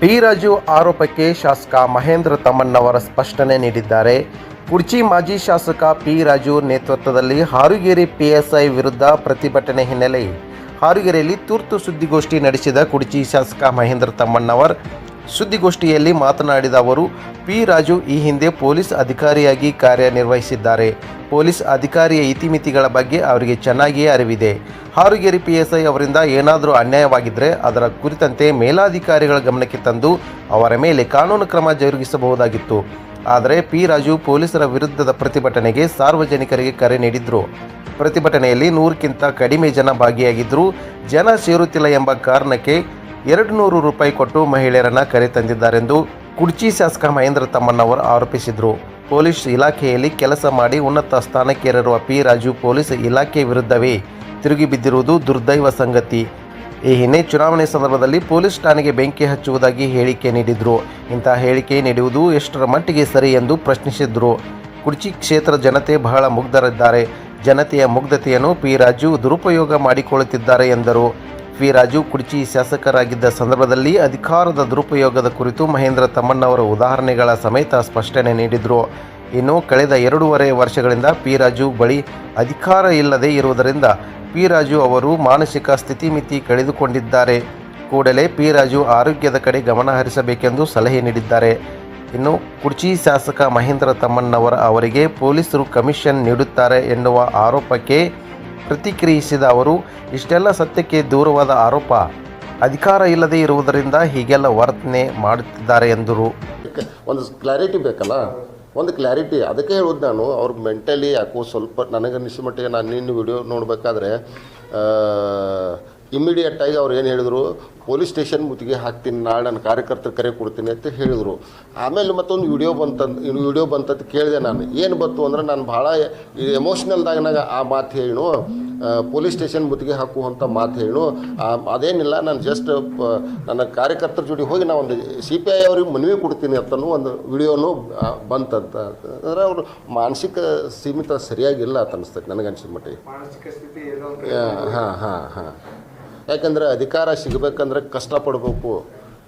P Raju ಆರೋಪಕ್ಕೆ ಶಾಸಕ ಮಹೇಂದ್ರ ತಮ್ಮಣ್ಣವರ ಸ್ಪಷ್ಟನೆ ನೀಡಿದ್ದಾರೆ. ಕುರ್ಚಿ ಮಾಜಿ ಶಾಸಕ ಪಿ ರಾಜು ನೇತೃತ್ವದಲ್ಲಿ ಹಾರುಗೇರಿ ಪಿಎಸ್ಐ ವಿರುದ್ಧ ಪ್ರತಿಭಟನೆ ಹಿನ್ನೆಲೆ ಹಾರುಗೆರೆಯಲ್ಲಿ ತುರ್ತು ಸುದ್ದಿಗೋಷ್ಠಿ ನಡೆಸಿದ ಕುರ್ಚಿ ಶಾಸಕ ಮಹೇಂದ್ರ ತಮ್ಮಣ್ಣವರ್ ಸುದ್ದಿಗೋಷ್ಠಿಯಲ್ಲಿ ಮಾತನಾಡಿದ ಅವರು, ಪಿ. ರಾಜು ಈ ಹಿಂದೆ ಪೊಲೀಸ್ ಅಧಿಕಾರಿಯಾಗಿ ಕಾರ್ಯನಿರ್ವಹಿಸಿದ್ದಾರೆ. ಪೊಲೀಸ್ ಅಧಿಕಾರಿಯ ಇತಿಮಿತಿಗಳ ಬಗ್ಗೆ ಅವರಿಗೆ ಚೆನ್ನಾಗಿಯೇ ಅರಿವಿದೆ. ಹಾರುಗೇರಿ ಐ ಅವರಿಂದ ಏನಾದರೂ ಅನ್ಯಾಯವಾಗಿದ್ದರೆ ಅದರ ಕುರಿತಂತೆ ಮೇಲಾಧಿಕಾರಿಗಳ ಗಮನಕ್ಕೆ ತಂದು ಅವರ ಮೇಲೆ ಕಾನೂನು ಕ್ರಮ ಜರುಗಿಸಬಹುದಾಗಿತ್ತು. ಆದರೆ ಪಿ. ರಾಜು ಪೊಲೀಸರ ವಿರುದ್ಧದ ಪ್ರತಿಭಟನೆಗೆ ಸಾರ್ವಜನಿಕರಿಗೆ ಕರೆ ನೀಡಿದ್ರು. ಪ್ರತಿಭಟನೆಯಲ್ಲಿ ನೂರಕ್ಕಿಂತ ಕಡಿಮೆ ಜನ ಭಾಗಿಯಾಗಿದ್ದರೂ ಜನ ಸೇರುತ್ತಿಲ್ಲ ಎಂಬ ಕಾರಣಕ್ಕೆ ಎರಡು ನೂರು ರೂಪಾಯಿ ಕೊಟ್ಟು ಮಹಿಳೆಯರನ್ನು ಕರೆ ತಂದಿದ್ದಾರೆಂದು ಕುಡ್ಚಿ ಶಾಸಕ ಮಹೇಂದ್ರ ತಮ್ಮಣ್ಣವರು ಆರೋಪಿಸಿದರು. ಪೊಲೀಸ್ ಇಲಾಖೆಯಲ್ಲಿ ಕೆಲಸ ಮಾಡಿ ಉನ್ನತ ಸ್ಥಾನಕ್ಕೇರಿರುವ ಪಿ. ರಾಜು ಪೊಲೀಸ್ ಇಲಾಖೆ ವಿರುದ್ಧವೇ ತಿರುಗಿ ಬಿದ್ದಿರುವುದು ದುರ್ದೈವ ಸಂಗತಿ. ಈ ಹಿಂದೆ ಚುನಾವಣೆ ಸಂದರ್ಭದಲ್ಲಿ ಪೊಲೀಸ್ ಠಾಣೆಗೆ ಬೆಂಕಿ ಹಚ್ಚುವುದಾಗಿ ಹೇಳಿಕೆ ನೀಡಿದರು. ಇಂತಹ ಹೇಳಿಕೆ ನೀಡುವುದು ಎಷ್ಟರ ಮಟ್ಟಿಗೆ ಸರಿ ಎಂದು ಪ್ರಶ್ನಿಸಿದರು. ಕುಡ್ಚಿ ಕ್ಷೇತ್ರ ಜನತೆ ಬಹಳ ಮುಗ್ಧರಿದ್ದಾರೆ. ಜನತೆಯ ಮುಗ್ಧತೆಯನ್ನು ಪಿ. ರಾಜು ದುರುಪಯೋಗ ಮಾಡಿಕೊಳ್ಳುತ್ತಿದ್ದಾರೆ ಎಂದರು. ಪಿ ರಾಜು ಕುರ್ಚಿ ಶಾಸಕರಾಗಿದ್ದ ಸಂದರ್ಭದಲ್ಲಿ ಅಧಿಕಾರದ ದುರುಪಯೋಗದ ಕುರಿತು ಮಹೇಂದ್ರ ತಮ್ಮಣ್ಣವರ ಉದಾಹರಣೆಗಳ ಸಮೇತ ಸ್ಪಷ್ಟನೆ ನೀಡಿದರು. ಇನ್ನು ಕಳೆದ ಎರಡೂವರೆ ವರ್ಷಗಳಿಂದ ಪಿ ರಾಜು ಬಳಿ ಅಧಿಕಾರ ಇಲ್ಲದೆ ಇರುವುದರಿಂದ ಪಿ ರಾಜು ಅವರು ಮಾನಸಿಕ ಸ್ಥಿತಿಮಿತಿ ಕಳೆದುಕೊಂಡಿದ್ದಾರೆ. ಕೂಡಲೇ ಪಿ ರಾಜು ಆರೋಗ್ಯದ ಕಡೆ ಗಮನ ಹರಿಸಬೇಕೆಂದು ಸಲಹೆ ನೀಡಿದ್ದಾರೆ. ಇನ್ನು ಕುರ್ಚಿ ಶಾಸಕ ಮಹೇಂದ್ರ ತಮ್ಮಣ್ಣವರ ಅವರಿಗೆ ಪೊಲೀಸರು ಕಮಿಷನ್ ನೀಡುತ್ತಾರೆ ಎನ್ನುವ ಆರೋಪಕ್ಕೆ ಪ್ರತಿಕ್ರಿಯಿಸಿದ ಅವರು, ಇಷ್ಟೆಲ್ಲ ಸತ್ಯಕ್ಕೆ ದೂರವಾದ ಆರೋಪ, ಅಧಿಕಾರ ಇಲ್ಲದೆ ಇರುವುದರಿಂದ ಹೀಗೆಲ್ಲ ವರ್ತನೆ ಮಾಡುತ್ತಿದ್ದಾರೆ ಎಂದರು. ಒಂದು ಕ್ಲಾರಿಟಿ ಬೇಕಲ್ಲ? ಒಂದು ಕ್ಲಾರಿಟಿ ಅದಕ್ಕೆ ಹೇಳೋದು ನಾನು, ಅವ್ರ ಮೆಂಟಲಿ ಯಾಕೋ ಸ್ವಲ್ಪ ನನಗನ್ನಿಸಿದ ಮಟ್ಟಿಗೆ ನಾನು ನಿನ್ನ ವಿಡಿಯೋ ನೋಡಬೇಕಾದ್ರೆ ಇಮಿಡಿಯೇಟಾಗಿ ಅವ್ರು ಏನು ಹೇಳಿದರು ಪೊಲೀಸ್ ಸ್ಟೇಷನ್ ಮುತ್ತಿಗೆ ಹಾಕ್ತೀನಿ ನಾಳೆ ನನ್ನ ಕಾರ್ಯಕರ್ತರು ಕರೆ ಕೊಡ್ತೀನಿ ಅಂತ ಹೇಳಿದರು. ಆಮೇಲೆ ಮತ್ತೊಂದು ವಿಡಿಯೋ ಬಂತಂದು ಇನ್ನು ವಿಡಿಯೋ ಬಂತಂತ ಕೇಳಿದೆ ನಾನು. ಏನು ಬಂತು ಅಂದ್ರೆ ನಾನು ಭಾಳ ಎಮೋಷ್ನಲ್ದಾಗ ನಾಗ ಆ ಮಾತು ಹೇಳು ಪೊಲೀಸ್ ಸ್ಟೇಷನ್ ಮುತ್ತಿಗೆ ಹಾಕುವಂಥ ಮಾತು ಹೇಳು ಅದೇನಿಲ್ಲ ನಾನು ಜಸ್ಟ್ ನನ್ನ ಕಾರ್ಯಕರ್ತರ ಜೋಡಿ ಹೋಗಿ ನಾನು ಒಂದು ಸಿ ಪಿ ಐ ಅವ್ರಿಗೆ ಮನವಿ ಕೊಡ್ತೀನಿ ಅಂತನೂ ಒಂದು ವಿಡಿಯೋನು ಬಂತಂತ. ಅಂದರೆ ಅವರು ಮಾನಸಿಕ ಸೀಮಿತ ಸರಿಯಾಗಿಲ್ಲ ಅಂತ ಅನಿಸ್ತೈತೆ ನನಗೆ ಅನಿಸಿದ ಮಟ್ಟಿಗೆ ಹಾಂ ಹಾಂ ಹಾಂ. ಯಾಕಂದ್ರೆ ಅಧಿಕಾರ ಸಿಗಬೇಕಂದ್ರೆ ಕಷ್ಟಪಡಬೇಕು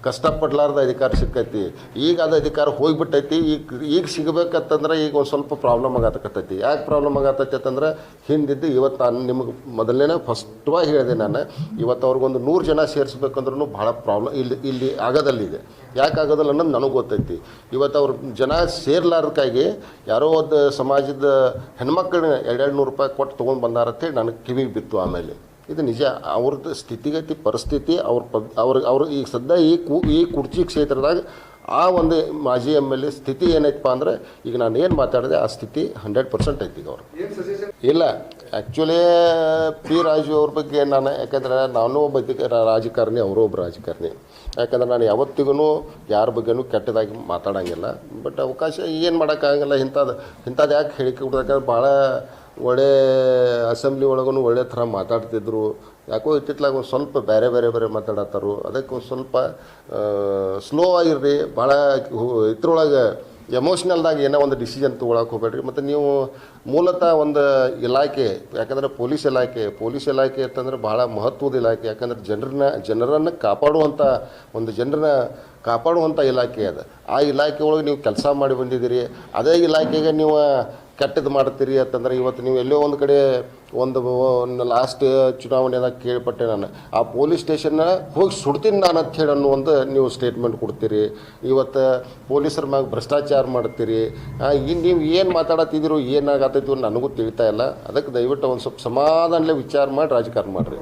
ಕಷ್ಟಪಡ್ಲಾರ್ದ ಅಧಿಕಾರ ಸಿಕ್ಕೈತಿ ಈಗ ಅದು ಅಧಿಕಾರ ಹೋಗಿಬಿಟ್ಟೈತಿ. ಈಗ ಈಗ ಸಿಗಬೇಕಂತಂದ್ರೆ ಈಗ ಒಂದು ಸ್ವಲ್ಪ ಪ್ರಾಬ್ಲಮ್ ಆಗತಕ್ಕತ್ತೈತಿ. ಯಾಕೆ ಪ್ರಾಬ್ಲಮ್ ಆಗತ್ತೈತಿ ಅಂತಂದ್ರೆ ಹಿಂದಿದ್ದು ಇವತ್ತು ನಾನು ನಿಮಗೆ ಮೊದಲನೇ ಫಸ್ಟ್ವಾಗಿ ಹೇಳಿದೆ ನಾನು. ಇವತ್ತು ಅವ್ರಿಗೊಂದು ನೂರು ಜನ ಸೇರಿಸ್ಬೇಕಂದ್ರೂ ಭಾಳ ಪ್ರಾಬ್ಲಮ್ ಇಲ್ಲಿ ಇಲ್ಲಿ ಆಗೋದಲ್ಲಿದೆ. ಯಾಕೆ ಆಗೋದಲ್ಲ ಅನ್ನೋದು ನನಗೆ ಗೊತ್ತೈತಿ. ಇವತ್ತು ಅವ್ರ ಜನ ಸೇರ್ಲಾರ್ದಕ್ಕಾಗಿ ಯಾರೋ ಒಂದು ಸಮಾಜದ ಹೆಣ್ಮಕ್ಳನ್ನ ಎರಡೆರಡು ನೂರು ರೂಪಾಯಿ ಕೊಟ್ಟು ತೊಗೊಂಡು ಬಂದಾರಂತೇಳಿ ನನಗೆ ಕಿವಿಗೆ ಬಿತ್ತು ಆಮೇಲೆ. ಇದು ನಿಜ. ಅವ್ರದ್ದು ಸ್ಥಿತಿಗತಿ ಪರಿಸ್ಥಿತಿ ಅವ್ರ ಪದ್ ಅವ್ರ ಅವ್ರ ಈಗ ಸದ್ಯ ಈ ಕು ಈ ಕುರ್ಚಿ ಕ್ಷೇತ್ರದಾಗ ಆ ಒಂದು ಮಾಜಿ ಎಂ ಎಲ್ ಎ ಸ್ಥಿತಿ ಏನೈತಪ್ಪ ಅಂದ್ರೆ ಈಗ ನಾನು ಏನು ಮಾತಾಡಿದೆ ಆ ಸ್ಥಿತಿ ಹಂಡ್ರೆಡ್ ಪರ್ಸೆಂಟ್ ಐತಿ ಈಗ ಅವರು ಇಲ್ಲ. ಆ್ಯಕ್ಚುಲಿ ಪಿ ರಾಜು ಅವ್ರ ಬಗ್ಗೆ ನಾನು ಯಾಕಂದರೆ ನಾನು ಒಬ್ಬ ರಾಜಕಾರಣಿ ಅವರು ಒಬ್ಬ ರಾಜಕಾರಣಿ. ಯಾಕಂದರೆ ನಾನು ಯಾವತ್ತಿಗೂ ಯಾರ ಬಗ್ಗೆನೂ ಕೆಟ್ಟದಾಗಿ ಮಾತಾಡೋಂಗಿಲ್ಲ. ಬಟ್ ಅವಕಾಶ ಏನು ಮಾಡೋಕ್ಕಾಗಲ್ಲ ಇಂಥದ್ದು ಇಂಥದ್ದು ಯಾಕೆ ಹೇಳಿಕೆ ಕೊಡ್ಬೇಕಂದ್ರೆ ಭಾಳ ಒಳ್ಳೆ ಅಸೆಂಬ್ಲಿ ಒಳಗೂ ಒಳ್ಳೆ ಥರ ಮಾತಾಡ್ತಿದ್ರು. ಯಾಕೋ ಇತ್ತಿತ್ಲಾಗ ಒಂದು ಸ್ವಲ್ಪ ಬೇರೆ ಬೇರೆ ಬೇರೆ ಮಾತಾಡತ್ತಾರು. ಅದಕ್ಕೆ ಸ್ವಲ್ಪ ಸ್ಲೋ ಆಗಿರ್ರಿ. ಭಾಳ ಇದ್ರೊಳಗೆ ಎಮೋಷ್ನಲ್ದಾಗ ಏನೋ ಒಂದು ಡಿಸಿಷನ್ ತೊಗೊಳಕ್ಕೆ ಹೋಗ್ಬೇಡ್ರಿ. ಮತ್ತು ನೀವು ಮೂಲತಃ ಒಂದು ಇಲಾಖೆ, ಯಾಕಂದರೆ ಪೊಲೀಸ್ ಇಲಾಖೆ ಪೊಲೀಸ್ ಇಲಾಖೆ ಅಂತಂದ್ರೆ ಭಾಳ ಮಹತ್ವದ ಇಲಾಖೆ. ಯಾಕಂದರೆ ಜನರನ್ನ, ಜನರನ್ನು ಕಾಪಾಡುವಂಥ ಒಂದು ಜನರನ್ನ ಕಾಪಾಡುವಂಥ ಇಲಾಖೆ ಅದು. ಆ ಇಲಾಖೆ ಒಳಗೆ ನೀವು ಕೆಲಸ ಮಾಡಿ ಬಂದಿದ್ದೀರಿ. ಅದೇ ಇಲಾಖೆಗೆ ನೀವು ಕೆಟ್ಟದ್ದು ಮಾಡ್ತೀರಿ ಅಂತಂದ್ರೆ ಇವತ್ತು ನೀವು ಎಲ್ಲೋ ಒಂದು ಕಡೆ ಒಂದು ಲಾಸ್ಟ್ ಚುನಾವಣೆದಾಗ ಕೇಳ್ಪಟ್ಟೆ ನಾನು. ಆ ಪೊಲೀಸ್ ಸ್ಟೇಷನ್ನ ಹೋಗಿ ಸುಡ್ತೀನಿ ನಾನು ಅಂತ ಅನ್ನೋ ಒಂದು ನೀವು ಸ್ಟೇಟ್ಮೆಂಟ್ ಕೊಡ್ತೀರಿ. ಇವತ್ತು ಪೊಲೀಸರ ಮ್ಯಾಗ ಭ್ರಷ್ಟಾಚಾರ ಮಾಡ್ತೀರಿ. ಇನ್ನು ನೀವು ಏನು ಮಾತಾಡತ್ತಿದ್ದೀರೋ ಏನಾಗತ್ತೈತಿ ನನಗೂ ತಿಳಿತಾ ಇಲ್ಲ. ಅದಕ್ಕೆ ದಯವಿಟ್ಟು ಒಂದು ಸ್ವಲ್ಪ ಸಮಾಧಾನಲೇ ವಿಚಾರ ಮಾಡಿ ರಾಜಕಾರಣ ಮಾಡಿರಿ.